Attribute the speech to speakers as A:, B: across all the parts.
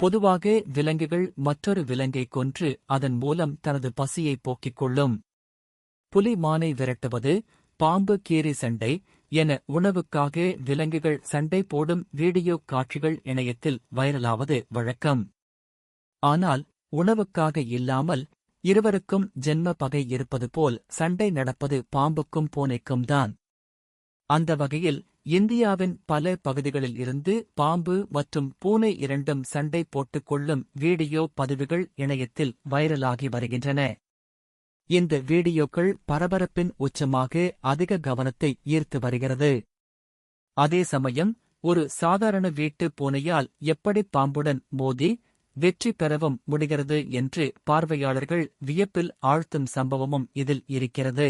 A: பொதுவாக விலங்குகள் மற்றொரு விலங்கை கொன்று அதன் மூலம் தனது பசியை போக்கிக் கொள்ளும். புலி மானை விரட்டுவது பாம்பு கீரி சண்டை என உணவுக்காக விலங்குகள் சண்டை போடும் வீடியோ காட்சிகள் இணையத்தில் வைரலாவது வழக்கம். ஆனால் உணவுக்காக இல்லாமல் இருவருக்கும் ஜென்ம பகை இருப்பது போல் சண்டை நடப்பது பாம்புக்கும் பூனைக்கும் தான். அந்த வகையில் இந்தியாவின் பல பகுதிகளில் இருந்து பாம்பு மற்றும் பூனை இரண்டும் சண்டை போட்டுக் கொள்ளும் வீடியோ பதிவுகள் இணையத்தில் வைரலாகி வருகின்றன. இந்த வீடியோக்கள் பரபரப்பின் உச்சமாக அதிக கவனத்தை ஈர்த்து வருகிறது. அதே சமயம் ஒரு சாதாரண வீட்டு பூனையால் எப்படி பாம்புடன் மோதி வெற்றி பெறவும் முடிகிறது என்று பார்வையாளர்கள் வியப்பில் ஆழ்த்தும் சம்பவமும் இதில் இருக்கிறது.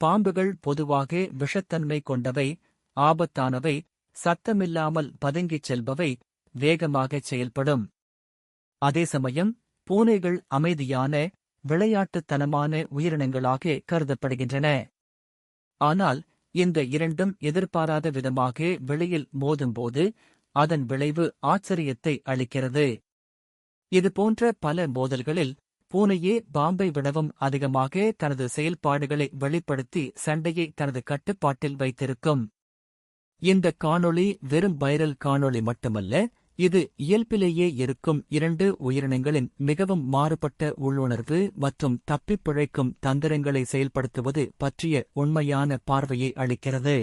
A: பாம்புகள் பொதுவாக விஷத்தன்மை கொண்டவை ஆபத்தானவை சத்தமில்லாமல் பதுங்கிச் செல்பவை வேகமாகச் செயல்படும். அதே சமயம் பூனைகள் அமைதியான விளையாட்டுத்தனமான உயிரினங்களாக கருதப்படுகின்றன. ஆனால் இந்த இரண்டும் எதிர்பாராத விதமாக வெளியில் மோதும்போது அதன் விளைவு ஆச்சரியத்தை அளிக்கிறது. இதுபோன்ற பல மோதல்களில் பூனையே பாம்பை விடவும் அதிகமாக தனது செயல்பாடுகளை வெளிப்படுத்தி சண்டையை தனது கட்டுப்பாட்டில் வைத்திருக்கும். இந்த காணொளி வெறும் வைரல் காணொளி மட்டுமல்ல இது இயல்பிலேயே இருக்கும் இரண்டு உயிரினங்களின் மிகவும் மாறுபட்ட உள்ளுணர்வு மற்றும் தப்பிப் பிழைக்கும் தந்திரங்களை செயல்படுத்துவது பற்றிய உண்மையான பார்வையை அளிக்கிறது.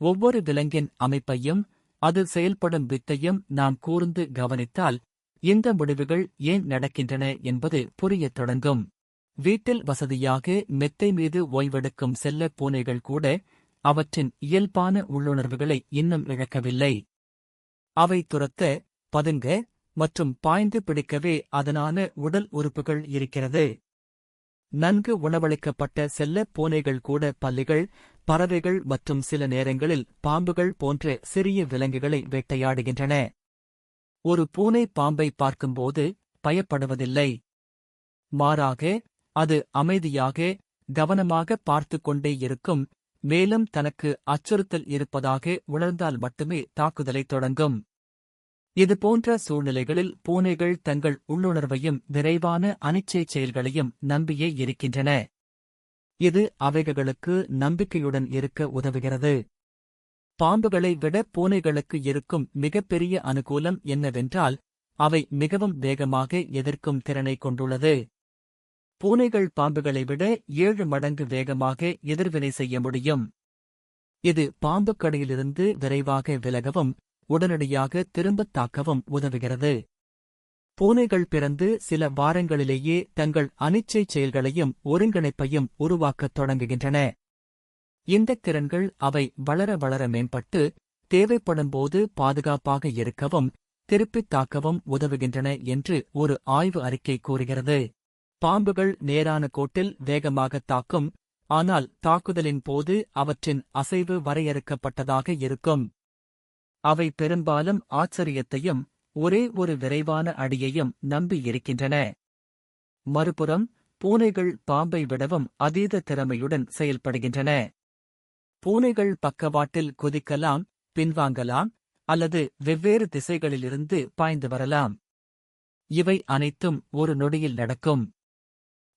A: ஒவ்வொரு விலங்கின் அமைப்பையும் அது செயல்படும் வித்தையும் நாம் கூர்ந்து கவனித்தால் இந்த முடிவுகள் ஏன் நடக்கின்றன என்பது புரியத் தொடங்கும். வீட்டில் வசதியாக மெத்தை மீது ஓய்வெடுக்கும் செல்ல பூனைகள் கூட அவற்றின் இயல்பான உள்ளுணர்வுகளை இன்னும் இழக்கவில்லை. அவை துரத்த பதுங்க மற்றும் பாய்ந்து பிடிக்கவே அதனான உடல் உறுப்புகள் இருக்கிறது. நன்கு உணவளிக்கப்பட்ட செல்ல பூனைகள் கூட பல்லிகள் பறவைகள் மற்றும் சில நேரங்களில் பாம்புகள் போன்ற சிறிய விலங்குகளை வேட்டையாடுகின்றன. ஒரு பூனை பாம்பை பார்க்கும்போது பயப்படுவதில்லை. மாறாக அது அமைதியாக கவனமாக பார்த்துக் கொண்டே இருக்கும் மேலும் தனக்கு அச்சுறுத்தல் இருப்பதாக உணர்ந்தால் மட்டுமே தாக்குதலை தொடங்கும். இதுபோன்ற சூழ்நிலைகளில் பூனைகள் தங்கள் உள்ளுணர்வையும் விரைவான அனிச்சை செயல்களையும் நம்பியே இருக்கின்றன. இது அவைகளுக்கு நம்பிக்கையுடன் இருக்க உதவுகிறது. பாம்புகளை விட பூனைகளுக்கு இருக்கும் மிகப்பெரிய அனுகூலம் என்னவென்றால் அவை மிகவும் வேகமாக எதிர்க்கும் திறனை கொண்டுள்ளது. பூனைகள் பாம்புகளை விட ஏழு மடங்கு வேகமாக எதிர்வினை செய்ய முடியும். இது பாம்பு கடையிலிருந்து விரைவாக விலகவும் உடனடியாக திரும்பத் தாக்கவும் உதவுகிறது. பூனைகள் பிறந்து சில வாரங்களிலேயே தங்கள் அனிச்சை செயல்களையும் ஒருங்கிணைப்பையும் உருவாக்கத் தொடங்குகின்றன. இந்தத் திறன்கள் அவை வளர வளர மேம்பட்டு தேவைப்படும்போது பாதுகாப்பாக இருக்கவும் திருப்பித் தாக்கவும் உதவுகின்றன என்று ஒரு ஆய்வு அறிக்கை கூறுகிறது. பாம்புகள் நேரான கோட்டில் வேகமாக தாக்கும் ஆனால் தாக்குதலின் போது அவற்றின் அசைவு வரையறுக்கப்பட்டதாக இருக்கும். அவை பெரும்பாலும் ஆச்சரியத்தையும் ஒரே ஒரு விரைவான அடியையும் நம்பி இருக்கின்றன. மறுபுறம் பூனைகள் பாம்பை விடவும் அதீத திறமையுடன் செயல்படுகின்றன. பூனைகள் பக்கவாட்டில் குதிக்கலாம் பின்வாங்கலாம் அல்லது வெவ்வேறு திசைகளிலிருந்து பாய்ந்து வரலாம். இவை அனைத்தும் ஒரு நொடியில் நடக்கும்.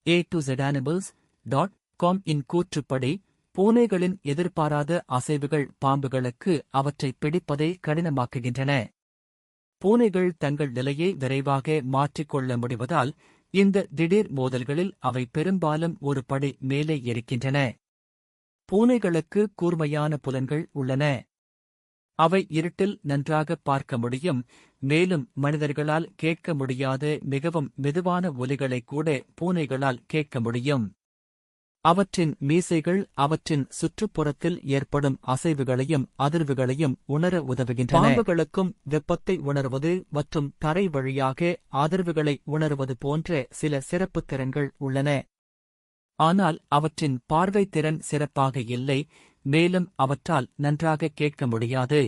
A: A to Z animals dot com இன் கூற்றுப்படி பூனைகளின் எதிர்பாராத அசைவுகள் பாம்புகளுக்கு அவற்றை பிடிப்பதை கடினமாக்குகின்றன. பூனைகள் தங்கள் நிலையை விரைவாக மாற்றிக்கொள்ள முடிவதால் இந்த திடீர் மோதல்களில் அவை பெரும்பாலும் ஒரு படி மேலே இருக்கின்றன. பூனைகளுக்கு கூர்மையான புலன்கள் உள்ளன. அவை இருட்டில் நன்றாக பார்க்க முடியும். மேலும் மனிதர்களால் கேட்க முடியாத மிகவும் மெதுவான ஒலிகளை கூட பூனைகளால் கேட்க முடியும். அவற்றின் மீசைகள் அவற்றின் சுற்றுப்புறத்தில் ஏற்படும் அசைவுகளையும் அதிர்வுகளையும் உணர உதவுகின்றன. பாம்புகளுக்கும் வெப்பத்தை உணர்வது மற்றும் தரை வழியாக அதிர்வுகளை உணர்வது போன்ற சில சிறப்பு திறன்கள் உள்ளன. ஆனால் அவற்றின் பார்வை திறன் சிறப்பாக இல்லை. மேலும் அவற்றால் நன்றாக கேட்க முடியாது.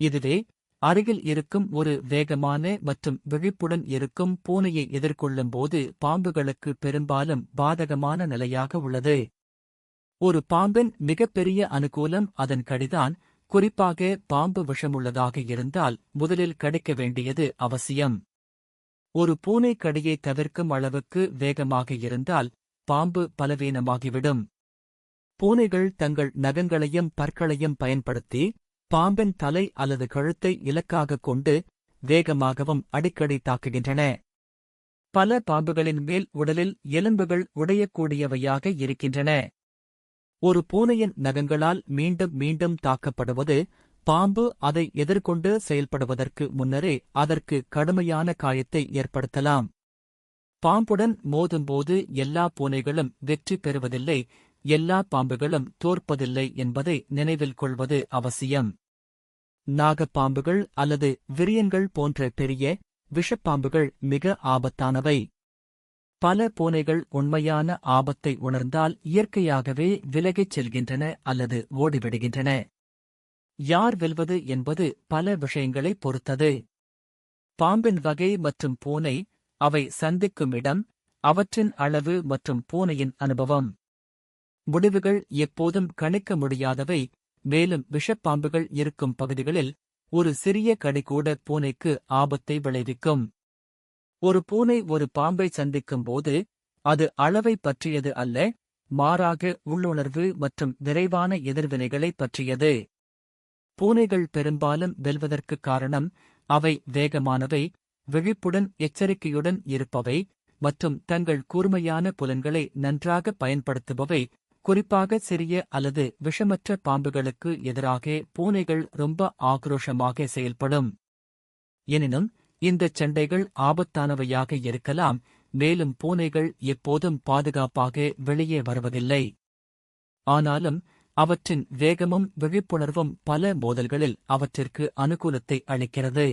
A: இதுவே அருகில் இருக்கும் ஒரு வேகமான மற்றும் விழிப்புடன் இருக்கும் பூனையை எதிர்கொள்ளும் போது பாம்புகளுக்கு பெரும்பாலும் பாதகமான நிலையாக உள்ளது. ஒரு பாம்பின் மிகப்பெரிய அனுகூலம் அதன் கடிதான் குறிப்பாக பாம்பு விஷமுள்ளதாக இருந்தால் முதலில் கடிக்க வேண்டியது அவசியம். ஒரு பூனை கடியை தவிர்க்கும் அளவுக்கு வேகமாக இருந்தால் பாம்பு பலவீனமாகிவிடும். பூனைகள் தங்கள் நகங்களையும் பற்களையும் பயன்படுத்தி பாம்பின் தலை அல்லது கழுத்தை இலக்காகக் கொண்டு வேகமாகவும் அடிக்கடி தாக்குகின்றன. பல பாம்புகளின் மேல் உடலில் எலும்புகள் உடையக்கூடியவையாக இருக்கின்றன. ஒரு பூனையின் நகங்களால் மீண்டும் மீண்டும் தாக்கப்படுவது பாம்பு அதை எதிர்கொண்டு செயல்படுவதற்கு முன்னரே அதற்கு கடுமையான காயத்தை ஏற்படுத்தலாம். பாம்புடன் மோதும்போது எல்லா பூனைகளும் வெற்றி பெறுவதில்லை எல்லா பாம்புகளும் தோற்பதில்லை என்பதை நினைவில் கொள்வது அவசியம். நாகப்பாம்புகள் அல்லது விரியன்கள் போன்ற பெரிய விஷப்பாம்புகள் மிக ஆபத்தானவை. பல பூனைகள் உண்மையான ஆபத்தை உணர்ந்தால் இயற்கையாகவே விலகிச் செல்கின்றன அல்லது ஓடிவிடுகின்றன. யார் வெல்வது என்பது பல விஷயங்களை பொறுத்தது. பாம்பின் வகை மற்றும் பூனை அவை சந்திக்கும் இடம் அவற்றின் அளவு மற்றும் பூனையின் அனுபவம். முடிவுகள் எப்போதும் கணிக்க முடியாதவை. மேலும் விஷப்பாம்புகள் இருக்கும் பகுதிகளில் ஒரு சிறிய கடைகூட பூனைக்கு ஆபத்தை விளைவிக்கும். ஒரு பூனை ஒரு பாம்பை சந்திக்கும் போது அது அளவை பற்றியது அல்ல மாறாக உள்ளுணர்வு மற்றும் விரைவான எதிர்வினைகளைப் பற்றியது. பூனைகள் பெரும்பாலும் வெல்வதற்கு காரணம் அவை வேகமானவை விழிப்புடன் எச்சரிக்கையுடன் இருப்பவை மற்றும் தங்கள் கூர்மையான புலன்களை நன்றாக பயன்படுத்துபவை. குறிப்பாக சிறிய அல்லது விஷமற்ற பாம்புகளுக்கு எதிராக பூனைகள் ரொம்ப ஆக்ரோஷமாக செயல்படும். எனினும் இந்தச் சண்டைகள் ஆபத்தானவையாக இருக்கலாம் மேலும் பூனைகள் எப்போதும் பாதுகாப்பாக வெளியே வருவதில்லை. ஆனாலும் அவற்றின் வேகமும் விழிப்புணர்வும் பல மோதல்களில் அவற்றிற்கு அனுகூலத்தை அளிக்கிறது.